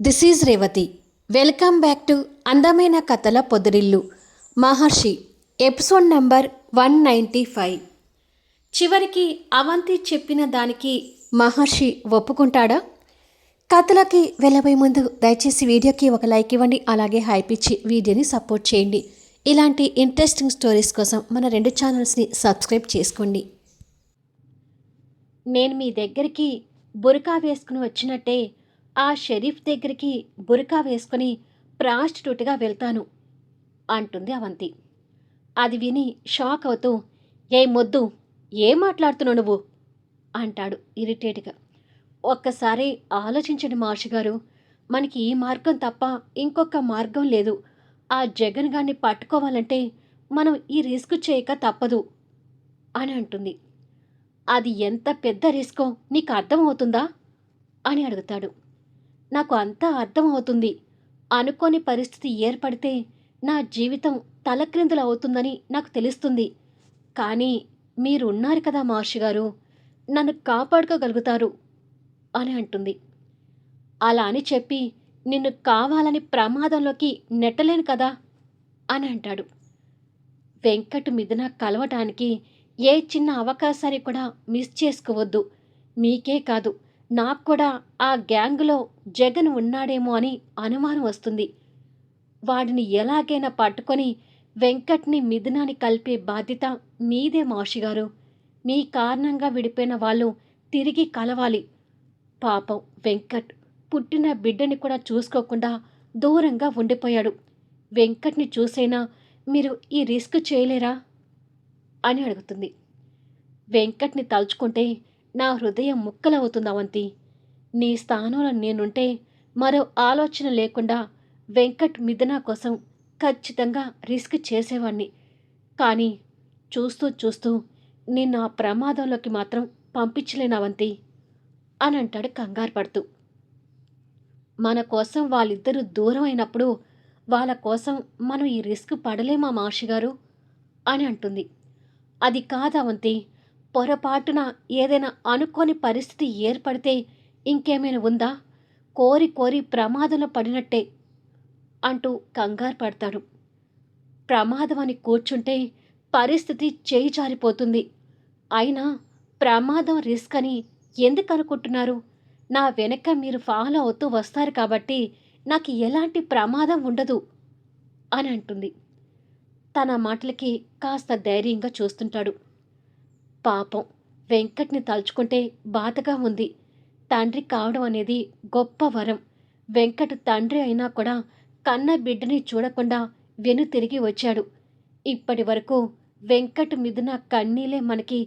This is Revathi. Welcome back to అందమైన కథల పొదిరిల్లు. Maharshi episode number one ninety five. చివరికి అవంతి చెప్పిన దానికి మహర్షి ఒప్పుకుంటాడా? కథలకి వెళ్ళబోయే ముందు దయచేసి వీడియోకి ఒక లైక్ ఇవ్వండి అలాగే హైప్ ఇచ్చి వీడియోని సపోర్ట్ చేయండి. ఇలాంటి ఇంట్రెస్టింగ్ స్టోరీస్ కోసం మన రెండు ఛానల్స్ని సబ్స్క్రైబ్ చేసుకోండి. నేను మీ దగ్గరికి బురకా వేసుకుని వచ్చినట్టే ఆ షరీఫ్ దగ్గరికి బురకా వేసుకుని ప్రాస్టిట్యూట్గా వెళ్తాను అంటుంది అవంతి. అది విని షాక్ అవుతూ ఏ మొద్దు ఏం మాట్లాడుతున్నావు నువ్వు? అంటాడు ఇరిటేట్గా. ఒక్కసారి ఆలోచించండి మహర్షి గారు మనకి ఈ మార్గం తప్ప ఇంకొక మార్గం లేదు. ఆ జగన్ గారిని పట్టుకోవాలంటే మనం ఈ రిస్క్ చేయక తప్పదు అని అంటుంది. అది ఎంత పెద్ద రిస్కో నీకు అర్థమవుతుందా? అని అడుగుతాడు. నాకు అంతా అర్థమవుతుంది. అనుకోని పరిస్థితి ఏర్పడితే నా జీవితం తలక్రిందులు అవుతుందని నాకు తెలుస్తుంది. కానీ మీరు ఉన్నారు కదా మహర్షి గారు నన్ను కాపాడుకోగలుగుతారు అని అంటుంది. అలా అని చెప్పి నిన్ను కావాలని ప్రమాదంలోకి నెట్టలేను కదా అని అంటాడు. వెంకట్ మిథున కలవటానికి ఏ చిన్న అవకాశాన్ని కూడా మిస్ చేసుకోవద్దు. మీకే కాదు నాకు కూడా ఆ గ్యాంగ్లో జగన్ ఉన్నాడేమో అని అనుమానం వస్తుంది. వాడిని ఎలాగైనా పట్టుకొని వెంకట్ని మిథునాన్ని కలిపే బాధ్యత మీదే మాషి గారు. మీ కారణంగా విడిపోయిన వాళ్ళు తిరిగి కలవాలి. పాపం వెంకట్ పుట్టిన బిడ్డని కూడా చూసుకోకుండా దూరంగా ఉండిపోయాడు. వెంకట్ని చూసైనా మీరు ఈ రిస్క్ చేయలేరా? అని అడుగుతుంది. వెంకట్ని తలుచుకుంటే నా హృదయం ముక్కలవుతుందవంతి. నీ స్థానంలో నేనుంటే మరో ఆలోచన లేకుండా వెంకట్ మిథున కోసం ఖచ్చితంగా రిస్క్ చేసేవాణ్ణి. కానీ చూస్తూ చూస్తూ నిన్ను ఆ ప్రమాదంలోకి మాత్రం పంపించలేనవంతి అని అంటాడు కంగారు పడుతూ. మన కోసం వాళ్ళిద్దరూ దూరం అయినప్పుడు వాళ్ళ కోసం మనం ఈ రిస్క్ పడలేమా మహర్షి గారు? అని అంటుంది. అది కాదవంతి. పొరపాటున ఏదైనా అనుకోని పరిస్థితి ఏర్పడితే ఇంకేమైనా ఉందా? కోరి కోరి ప్రమాదంలో పడినట్టే అంటూ కంగారు పడతాడు. ప్రమాదం అని కూర్చుంటే పరిస్థితి చేయి జారిపోతుంది. అయినా ప్రమాదం రిస్క్ అని ఎందుకు అనుకుంటున్నారు? నా వెనక మీరు ఫాలో అవుతూ వస్తారు కాబట్టి నాకు ఎలాంటి ప్రమాదం ఉండదు అని అంటుంది. తన మాటలకి కాస్త ధైర్యంగా చూస్తుంటాడు. పాపం. వెంకట్ని తలుచుకుంటే బాధగా ఉంది. తండ్రి కావడం అనేది గొప్ప వరం. వెంకట్ తండ్రి అయినా కూడా కన్న బిడ్డని చూడకుండా వెను తిరిగి వచ్చాడు. ఇప్పటి వరకు వెంకట్ మిథున కన్నీలే మనకి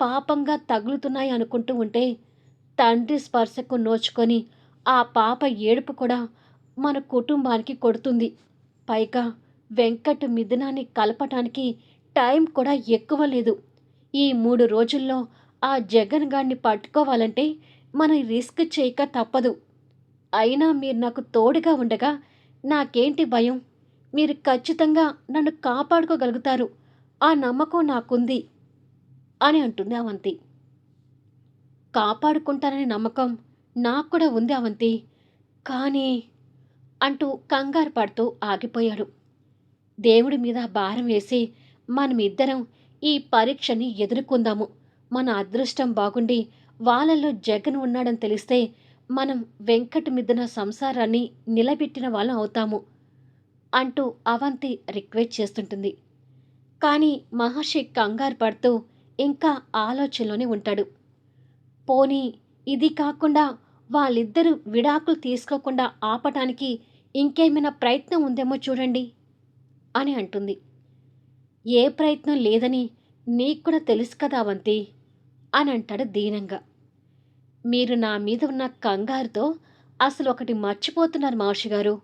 పాపంగా తగులుతున్నాయి అనుకుంటూ ఉంటే తండ్రి స్పర్శకు నోచుకొని ఆ పాప ఏడుపు కూడా మన కుటుంబానికి కొడుతుంది. పైగా వెంకట్ మిథునాన్ని కలపటానికి టైం కూడా ఎక్కువ లేదు. ఈ మూడు రోజుల్లో ఆ జగన్ గారిని పట్టుకోవాలంటే మనం రిస్క్ చేయక తప్పదు. అయినా మీరు నాకు తోడుగా ఉండగా నాకేంటి భయం? మీరు ఖచ్చితంగా నన్ను కాపాడుకోగలుగుతారు. ఆ నమ్మకం నాకుంది అని అంటుంది అవంతి. కాపాడుకుంటాననే నమ్మకం నాకు కూడా ఉంది అవంతి. కానీ అంటూ కంగారు పడుతూ ఆగిపోయాడు. దేవుడి మీద భారం వేసి మనమిద్దరం ఈ పరీక్షని ఎదుర్కొందాము. మన అదృష్టం బాగుండి వాళ్ళల్లో జగన్ ఉన్నాడని తెలిస్తే మనం వెంకట మిద్దన సంసారాన్ని నిలబెట్టిన వాళ్ళం అవుతాము అంటూ అవంతి రిక్వెస్ట్ చేస్తుంటుంది. కానీ మహర్షి కంగారు పడుతూ ఇంకా ఆలోచనలోనే ఉంటాడు. పోనీ ఇది కాకుండా వాళ్ళిద్దరూ విడాకులు తీసుకోకుండా ఆపటానికి ఇంకేమైనా ప్రయత్నం ఉందేమో చూడండి అని అంటుంది. ఏ ప్రయత్నం లేదని నీకు కూడా తెలుసు కదా అవంతి అని అంటాడు దీనంగా. మీరు నా మీద ఉన్న కంగారుతో అసలు ఒకటి మర్చిపోతున్నారు మహర్షి గారు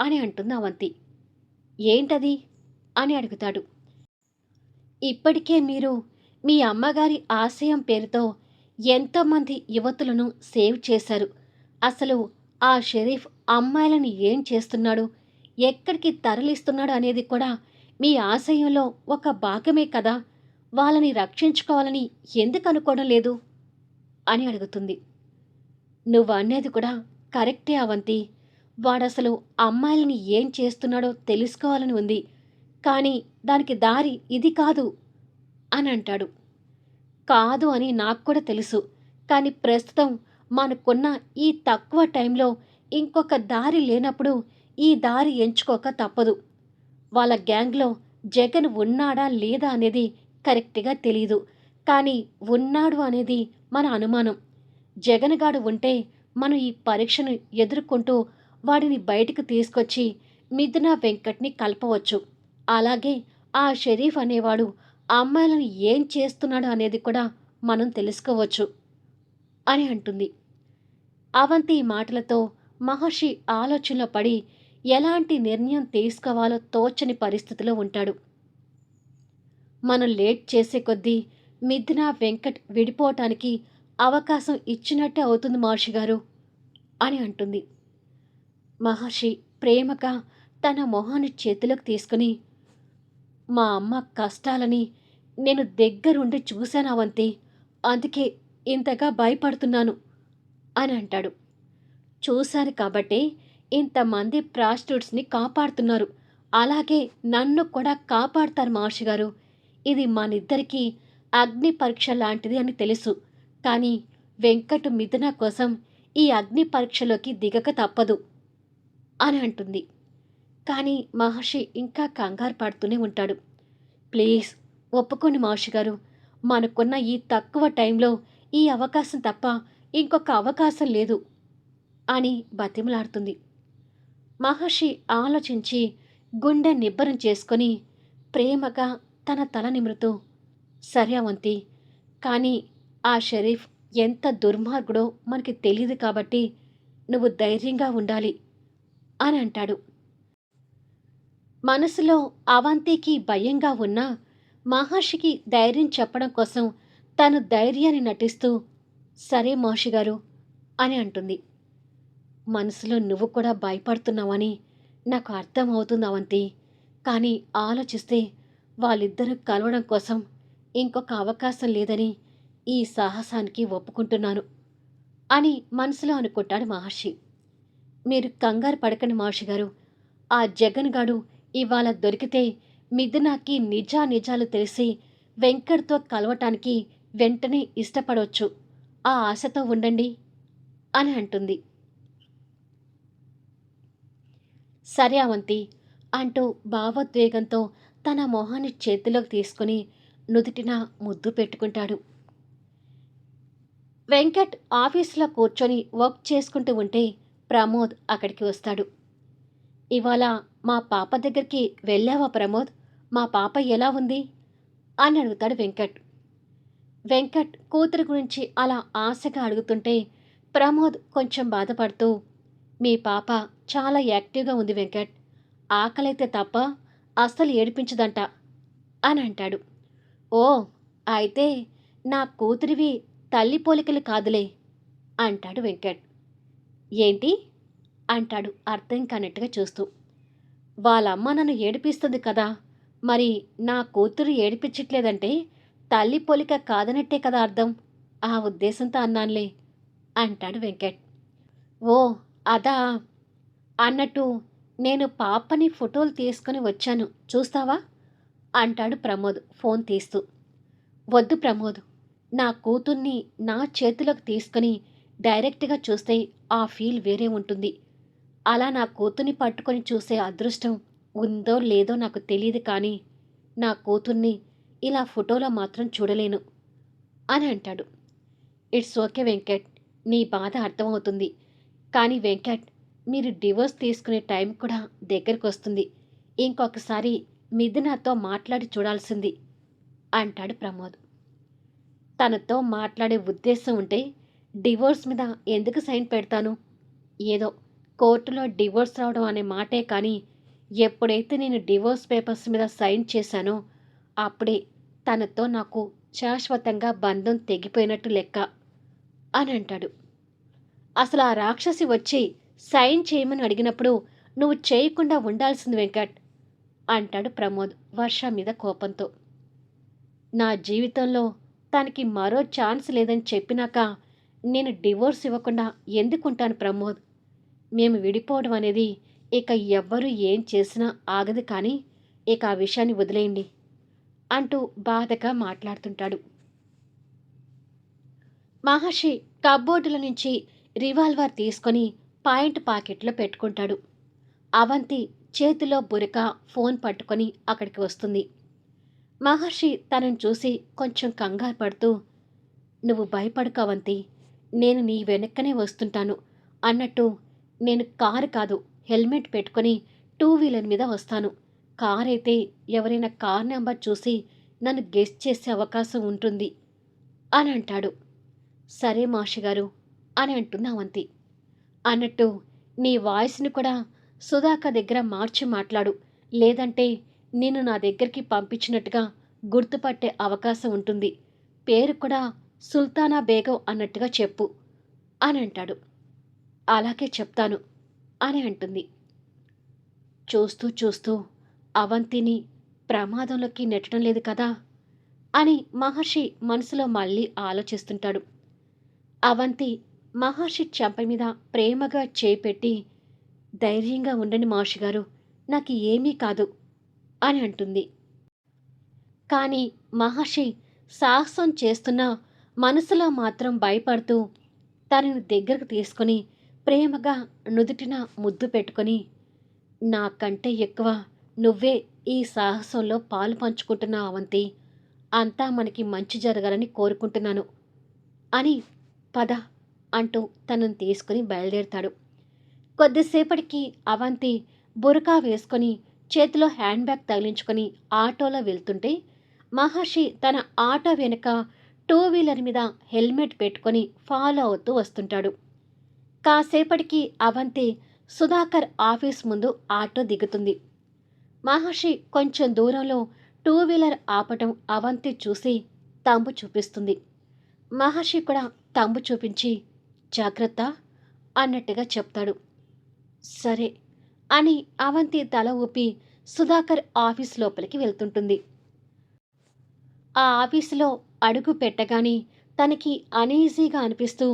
అని అంటుంది అవంతి ఏంటది? అని అడుగుతాడు. ఇప్పటికే మీరు మీ అమ్మగారి ఆశయం పేరుతో ఎంతోమంది యువతులను సేవ్ చేశారు. అసలు ఆ షరీఫ్ అమ్మాయిలను ఏం చేస్తున్నాడు? ఎక్కడికి తరలిస్తున్నాడు అనేది కూడా మీ ఆశయంలో ఒక భాగమే కదా? వాళ్ళని రక్షించుకోవాలని ఎందుకు అనుకోవడం లేదు? అని అడుగుతుంది. నువ్వు అనేది కూడా కరెక్టే అవంతి. వాడసలు అమ్మాయిలని ఏం చేస్తున్నాడో తెలుసుకోవాలని ఉంది. కానీ దానికి దారి ఇది కాదు అని అంటాడు. కాదు అని నాకు కూడా తెలుసు. కానీ ప్రస్తుతం మనకున్న ఈ తక్కువ టైంలో ఇంకొక దారి లేనప్పుడు ఈ దారి ఎంచుకోక తప్పదు. వాళ్ళ గ్యాంగ్లో జగన్ ఉన్నాడా లేదా అనేది కరెక్ట్గా తెలియదు కానీ ఉన్నాడు అనేది మన అనుమానం. జగన్గాడు ఉంటే మనం ఈ పరీక్షను ఎదుర్కొంటూ వాడిని బయటకు తీసుకొచ్చి మిథున వెంకట్ని కలపవచ్చు. అలాగే ఆ షరీఫ్ అనేవాడు అమ్మాయిలను ఏం చేస్తున్నాడు అనేది కూడా మనం తెలుసుకోవచ్చు అని అంటుంది. అవంతి ఈ మాటలతో మహర్షి ఆలోచనలో పడి ఎలాంటి నిర్ణయం తీసుకోవాలో తోచని పరిస్థితిలో ఉంటాడు. మనం లేట్ చేసే కొద్దీ మిథున వెంకట్ విడిపోవటానికి అవకాశం ఇచ్చినట్టే అవుతుంది మహర్షి గారు అని అంటుంది. మహర్షి ప్రేమగా తన మొహాన్ని చేతిలోకి తీసుకుని మా అమ్మ కష్టాలని నేను దగ్గరుండి చూశాను అవంతి అందుకే ఇంతగా భయపడుతున్నాను అని అంటాడు. చూశాను కాబట్టే ఇంతమంది ప్రాస్టిట్యూట్స్ని కాపాడుతున్నారు. అలాగే నన్ను కూడా కాపాడుతారు మహర్షి గారు. ఇది మనిద్దరికీ అగ్ని పరీక్ష లాంటిది అని తెలుసు. కానీ వెంకట్ మిథున కోసం ఈ అగ్ని పరీక్షలోకి దిగక తప్పదు అని అంటుంది. కానీ మహర్షి ఇంకా కంగారు పడుతూనే ఉంటాడు. ప్లీజ్ ఒప్పుకోండి మహర్షి గారు. మనకున్న ఈ తక్కువ టైంలో ఈ అవకాశం తప్ప ఇంకొక అవకాశం లేదు అని బతిమలాడుతుంది. మహర్షి ఆలోచించి గుండె నిబ్బరం చేసుకొని ప్రేమగా తన తల నిమురుతూ సరే అవంతి కానీ ఆ షరీఫ్ ఎంత దుర్మార్గుడో మనకి తెలియదు కాబట్టి నువ్వు ధైర్యంగా ఉండాలి అని అంటాడు. మనసులో అవంతికి భయంగా ఉన్న మహర్షికి ధైర్యం చెప్పడం కోసం తను ధైర్యాన్ని నటిస్తూ సరే మహర్షి గారు అని అంటుంది. మనసులో నువ్వు కూడా భయపడుతున్నావని నాకు అర్థం అవుతుంది అవంతి కానీ ఆలోచిస్తే వాళ్ళిద్దరూ కలవడం కోసం ఇంకొక అవకాశం లేదని ఈ సాహసానికి ఒప్పుకుంటున్నాను అని మనసులో అనుకుంటాడు మహర్షి. మీరు కంగారు పడకండి మహర్షి గారు. ఆ జగన్ గాడు ఇవాళ దొరికితే మిథునాకి నిజా నిజాలు తెలిసి వెంకట్తో కలవటానికి వెంటనే ఇష్టపడవచ్చు ఆ ఆశతో ఉండండి అని అంటుంది. సరే అవంతి అంటూ భావోద్వేగంతో తన మొహాన్ని చేతిలోకి తీసుకుని నుదుటిన ముద్దు పెట్టుకుంటాడు. వెంకట్ ఆఫీసులో కూర్చొని వర్క్ చేసుకుంటూ ఉంటే ప్రమోద్ అక్కడికి వస్తాడు. ఇవాళ మా పాప దగ్గరికి వెళ్ళావా ప్రమోద్? మా పాప ఎలా ఉంది? అని అడుగుతాడు వెంకట్. వెంకట్ కూతురు గురించి అలా ఆశగా అడుగుతుంటే ప్రమోద్ కొంచెం బాధపడుతూ మీ పాప చాలా యాక్టివ్గా ఉంది వెంకట్. ఆకలైతే తప్ప అస్సలు ఏడిపించదంట అని అంటాడు. ఓ అయితే నా కూతురివి తల్లి పోలికలు కాదులే అంటాడు వెంకట్. ఏంటి? అంటాడు అర్థం కానట్టుగా చూస్తూ. వాళ్ళమ్మ నన్ను ఏడిపిస్తుంది కదా మరి నా కూతురు ఏడిపించట్లేదంటే తల్లి పోలిక కాదనట్టే కదా అర్థం? ఆ ఉద్దేశంతో అన్నానులే అంటాడు వెంకట్. ఓ అదా అన్నట్టు నేను పాపని ఫోటోలు తీసుకుని వచ్చాను. చూస్తావా? అంటాడు ప్రమోద్ ఫోన్ తీస్తూ. వద్దు ప్రమోద్. నా కూతుర్ని నా చేతిలోకి తీసుకుని డైరెక్ట్గా చూస్తే ఆ ఫీల్ వేరే ఉంటుంది. అలా నా కూతుర్ని పట్టుకొని చూసే అదృష్టం ఉందో లేదో నాకు తెలియదు కానీ నా కూతుర్ని ఇలా ఫోటోలో మాత్రం చూడలేను అని అంటాడు. It's okay Venkat. నీ బాధ అర్థమవుతుంది. కానీ వెంకట్ మీరు డివోర్స్ తీసుకునే టైం కూడా దగ్గరకు వస్తుంది ఇంకొకసారి మిథునాతో మాట్లాడి చూడాల్సింది అంటాడు ప్రమోద్. తనతో మాట్లాడే ఉద్దేశం ఉంటే డివోర్స్ మీద ఎందుకు సైన్ పెడతాను? ఏదో కోర్టులో డివోర్స్ రావడం అనే మాటే కానీ ఎప్పుడైతే నేను డివోర్స్ పేపర్స్ మీద సైన్ చేశానో అప్పుడే తనతో నాకు శాశ్వతంగా బంధం తెగిపోయినట్టు లెక్క అని అంటాడు. అసలు ఆ రాక్షసి వచ్చి సైన్ చేయమని అడిగినప్పుడు నువ్వు చేయకుండా ఉండాల్సింది వెంకట్ అంటాడు ప్రమోద్ వర్ష మీద కోపంతో. నా జీవితంలో తనకి మరో ఛాన్స్ లేదని చెప్పినాక నేను డివోర్స్ ఇవ్వకుండా ఎందుకుంటాను ప్రమోద్? మేము విడిపోవడం అనేది ఇక ఎవ్వరు ఏం చేసినా ఆగదు కానీ ఇక ఆ విషయాన్ని వదిలేయండి అంటూ బాధగా మాట్లాడుతుంటాడు. మహర్షి కబ్బోర్డుల నుంచి రివాల్వర్ తీసుకొని పాయింట్ పాకెట్లో పెట్టుకుంటాడు. అవంతి చేతిలో బురక ఫోన్ పట్టుకొని అక్కడికి వస్తుంది. మహర్షి తనను చూసి కొంచెం కంగారు పడుతూ నువ్వు భయపడకు అవంతి. నేను నీ వెనక్కనే వస్తుంటాను అన్నట్టు నేను కారు కాదు హెల్మెట్ పెట్టుకొని టూ వీలర్ మీద వస్తాను. కార్ అయితే ఎవరైనా కార్ నెంబర్ చూసి నన్ను గెస్ట్ చేసే అవకాశం ఉంటుంది అని అంటాడు. సరే మాషి గారు అని అంటుంది అవంతి. అన్నట్టు నీ వాయిస్ని కూడా సుధాక దగ్గర మార్చి మాట్లాడు. లేదంటే నేను నా దగ్గరికి పంపించినట్టుగా గుర్తుపట్టే అవకాశం ఉంటుంది. పేరు కూడా సుల్తానా బేగం అన్నట్టుగా చెప్పు అని అంటాడు. అలాగే చెప్తాను అని అంటుంది. చూస్తూ చూస్తూ అవంతిని ప్రమాదంలోకి నెట్టడం లేదు కదా అని మహర్షి మనసులో మళ్ళీ ఆలోచిస్తుంటాడు. అవంతి మహర్షి చెంప మీద ప్రేమగా చేపెట్టి ధైర్యంగా ఉండండి మహర్షి గారు నాకు ఏమీ కాదు అని అంటుంది. కానీ మహర్షి సాహసం చేస్తున్న మనసులో మాత్రం భయపడుతూ తనను దగ్గరకు తీసుకొని ప్రేమగా నుదుటిన ముద్దు పెట్టుకొని నాకంటే ఎక్కువ నువ్వే ఈ సాహసంలో పాలు పంచుకుంటున్నావు అవంతి అంతా మనకి మంచి జరగాలని కోరుకుంటున్నాను అని పద అంటూ తనను తీసుకుని బయలుదేరుతాడు. కొద్దిసేపటికి అవంతి బురకా వేసుకొని చేతిలో హ్యాండ్ బ్యాగ్ తగిలించుకొని ఆటోలో వెళ్తుంటే మహర్షి తన ఆటో వెనుక టూ వీలర్ మీద హెల్మెట్ పెట్టుకొని ఫాలో అవుతూ వస్తుంటాడు. కాసేపటికి అవంతి సుధాకర్ ఆఫీస్ ముందు ఆటో దిగుతుంది. మహర్షి కొంచెం దూరంలో టూ వీలర్ ఆపటం అవంతి చూసి తంబు చూపిస్తుంది. మహర్షి కూడా తంబు చూపించి జాగ్రత్త అన్నట్టుగా చెప్తాడు. సరే అని అవంతి తల ఊపి సుధాకర్ ఆఫీస్ లోపలికి వెళ్తుంటుంది. ఆ ఆఫీసులో అడుగు పెట్టగానే తనకి అనీజీగా అనిపిస్తూ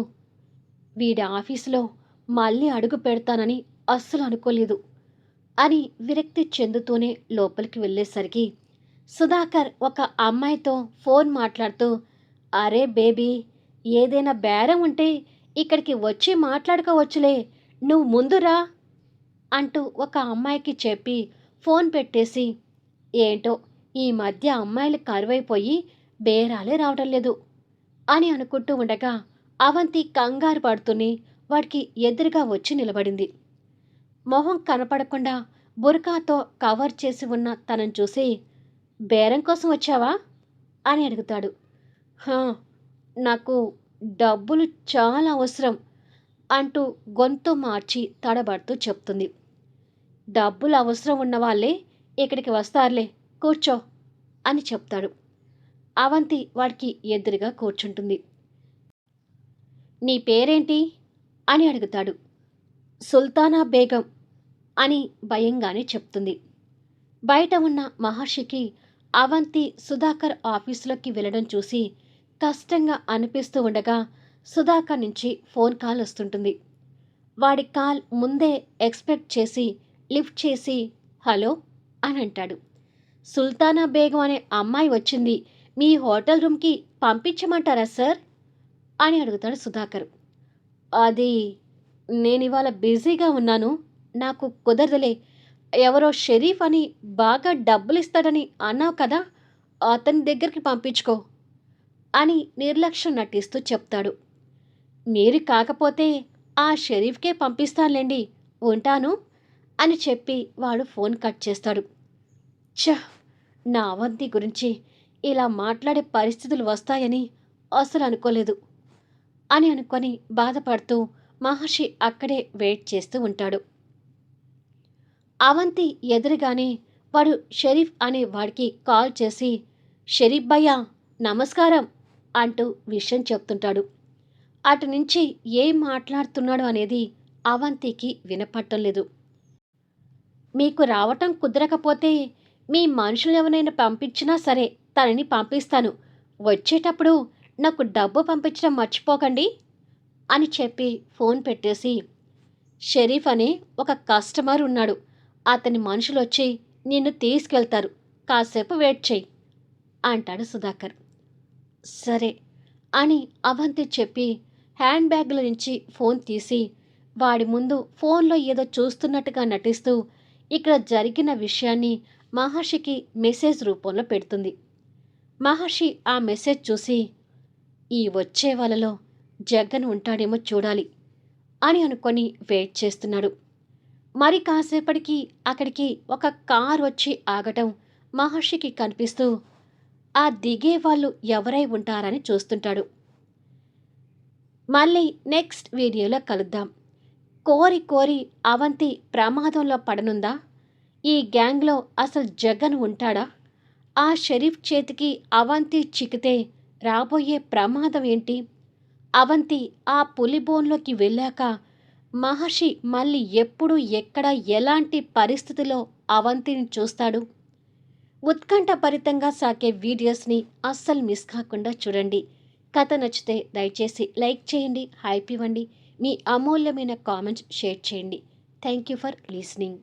వీడి ఆఫీసులో మళ్ళీ అడుగు పెడతానని అస్సలు అనుకోలేదు అని విరక్తి చెందుతూనే లోపలికి వెళ్ళేసరికి సుధాకర్ ఒక అమ్మాయితో ఫోన్ మాట్లాడుతూ అరే బేబీ ఏదైనా బేరం ఉంటే ఇక్కడికి వచ్చి మాట్లాడుకోవచ్చులే. నువ్వు ముందురా అంటూ ఒక అమ్మాయికి చెప్పి ఫోన్ పెట్టేసి ఏంటో ఈ మధ్య అమ్మాయిలు కరువైపోయి బేరాలే రావడం లేదు అని అనుకుంటూ ఉండగా అవంతి కంగారు పడుతూనే వాడికి ఎదురుగా వచ్చి నిలబడింది. మొహం కనపడకుండా బురకాతో కవర్ చేసి ఉన్న తనను చూసి బేరం కోసం వచ్చావా? అని అడుగుతాడు. నాకు డబ్బులు చాలా అవసరం అంటూ గొంతు మార్చి తడబడుతూ చెప్తుంది. డబ్బులు అవసరం ఉన్న వాళ్ళే ఇక్కడికి వస్తారులే కూర్చో అని చెప్తాడు. అవంతి వాడికి ఎదురుగా కూర్చుంటుంది. నీ పేరేంటి? అని అడుగుతాడు. సుల్తానా బేగం అని భయంగానే చెప్తుంది. బయట ఉన్న మహర్షికి అవంతి సుధాకర్ ఆఫీసులోకి వెళ్ళడం చూసి కష్టంగా అనిపిస్తూ ఉండగా సుధాకర్ నుంచి ఫోన్ కాల్ వస్తుంటుంది. వాడి కాల్ ముందే ఎక్స్పెక్ట్ చేసి లిఫ్ట్ చేసి హలో అని అంటాడు. సుల్తానా బేగం అనే అమ్మాయి వచ్చింది. మీ హోటల్ రూమ్కి పంపించమంటారా సార్? అని అడుగుతాడు సుధాకర్. అది నేను ఇవాళ బిజీగా ఉన్నాను. నాకు కుదరదులే. ఎవరో షరీఫ్ అని బాగా డబ్బులు ఇస్తాడని అన్నావు కదా అతని దగ్గరికి పంపించుకో. అని నిర్లక్ష్యం నటిస్తూ చెప్తాడు. మీరు కాకపోతే ఆ షరీఫ్కే పంపిస్తానులేండి ఉంటాను అని చెప్పి వాడు ఫోన్ కట్ చేస్తాడు. చ నా అవంతి గురించి ఇలా మాట్లాడే పరిస్థితులు వస్తాయని అసలు అనుకోలేదు అని అనుకొని బాధపడుతూ మహర్షి అక్కడే వెయిట్ చేస్తూ ఉంటాడు. అవంతి ఎదురుగానే వాడు షరీఫ్ అనే వాడికి కాల్ చేసి షరీఫ్ భయ్యా నమస్కారం అంటూ విషయం చెప్తుంటాడు. అటు నుంచి ఏం మాట్లాడుతున్నాడు అనేది అవంతికి వినపట్టం లేదు. మీకు రావటం కుదరకపోతే మీ మనుషులు ఎవరైనా పంపించినా సరే తనని పంపిస్తాను. వచ్చేటప్పుడు నాకు డబ్బు పంపించడం మర్చిపోకండి అని చెప్పి ఫోన్ పెట్టేసి షరీఫ్ అనే ఒక కస్టమర్ ఉన్నాడు. అతని మనుషులు వచ్చి నిన్ను తీసుకెళ్తారు. కాసేపు వెయిట్ చెయ్యి అంటాడు సుధాకర్. సరే అని అవంతి చెప్పి హ్యాండ్ బ్యాగ్ల నుంచి ఫోన్ తీసి వాడి ముందు ఫోన్లో ఏదో చూస్తున్నట్టుగా నటిస్తూ ఇక్కడ జరిగిన విషయాన్ని మహర్షికి మెసేజ్ రూపంలో పెడుతుంది. మహర్షి ఆ మెసేజ్ చూసి ఈ వచ్చే వాళ్ళలో జగన్ ఉంటాడేమో చూడాలి అని అనుకొని వెయిట్ చేస్తున్నాడు. మరి కాసేపటికి అక్కడికి ఒక కార్ వచ్చి ఆగటం మహర్షికి కనిపిస్తూ ఆ దిగే వాళ్ళు ఎవరై ఉంటారని చూస్తుంటాడు. మళ్ళీ నెక్స్ట్ వీడియోలో కలుద్దాం. కోరి కోరి అవంతి ప్రమాదంలో పడనుందా? ఈ గ్యాంగ్లో అసలు జగన్ ఉంటాడా? ఆ షరీఫ్ చేతికి అవంతి చిక్కితే రాబోయే ప్రమాదం ఏంటి? అవంతి ఆ పులిబోన్లోకి వెళ్ళాక మహర్షి మళ్ళీ ఎప్పుడు ఎక్కడ ఎలాంటి పరిస్థితిలో అవంతిని చూస్తాడు? ఉత్కంఠభరితంగా సాగే వీడియోస్ని అస్సలు మిస్ కాకుండా చూడండి. కథ నచ్చితే దయచేసి లైక్ చేయండి హైప్ ఇవ్వండి. మీ అమూల్యమైన కామెంట్స్ షేర్ చేయండి. Thank you for listening.